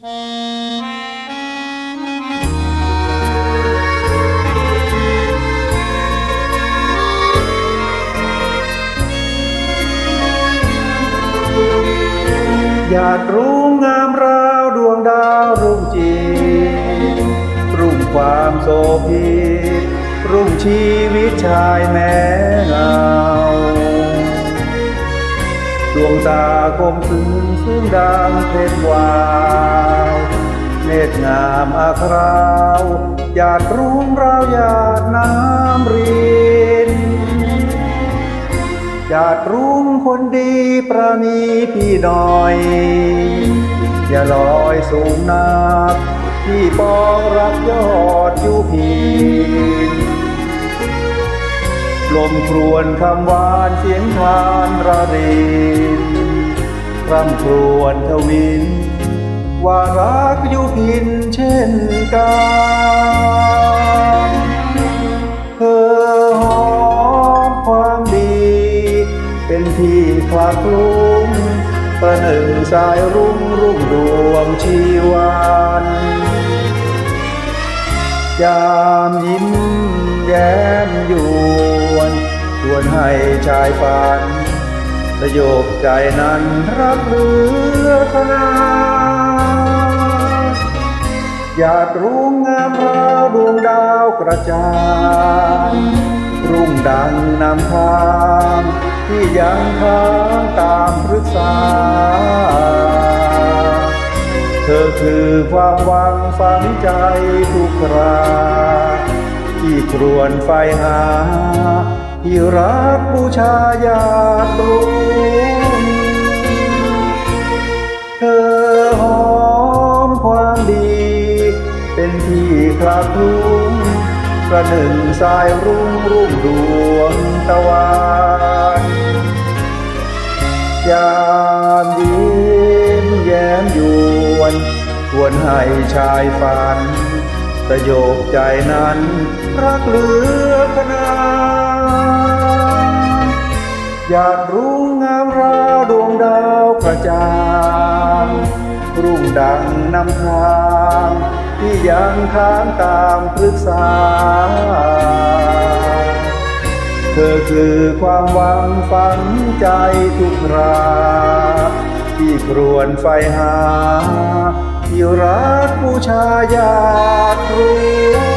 อยากรู้งามราวดวงดาวรุ่งจีรุ่งความโสภีรุ่งชีวิตชายแม้เงาดวงตาคมซึ้งซึ่ง ดังเพชรวาวเนตงามอาคราวหยาดรุ่งราวหยาดน้ำรินหยาดรุ่งคนดีประนีพี่หน่อย อย่าลอยสูงนักพี่ปองรักยอดอยู่พีนลมครวนคำหวานเสียงทานระริน ร่ำครวนทวิน ว่ารักอยู่พินเช่นกันเธอหอมความดี เป็นที่คลากคลุ้มประหนึ่งสายรุ่งรุ่งดวงชีวันยามยิ้มแย้มยวนชวนให้ชายฝัน สยบใจนั้นรักเหลือขนาอยากรู้งามราวดวงดาวกระจ่างรุ่งดังนำทางที่ยังค้างตามพฤกษา เธอคือความหวังฝังใจทุกครา ที่ครวนไฟหา ที่รักบูชาญาตรุเธอหอมความดี เป็นที่คลาคลุ้งประหนึ่งสายรุ่งรุ่งดวงตะวันยามยิ้มแย้มยวนชวนให้ชายฝันสยบใจนั้น รักเหลือขนาด อยากรู้งามราวดวงดาวกระจ่างรุ่งดังนำทางที่ยังค้างตามพฤกษา เธอคือความหวังฝังใจทุกคราที่ครวนไฟหา ที่รักบูชาญาตรุง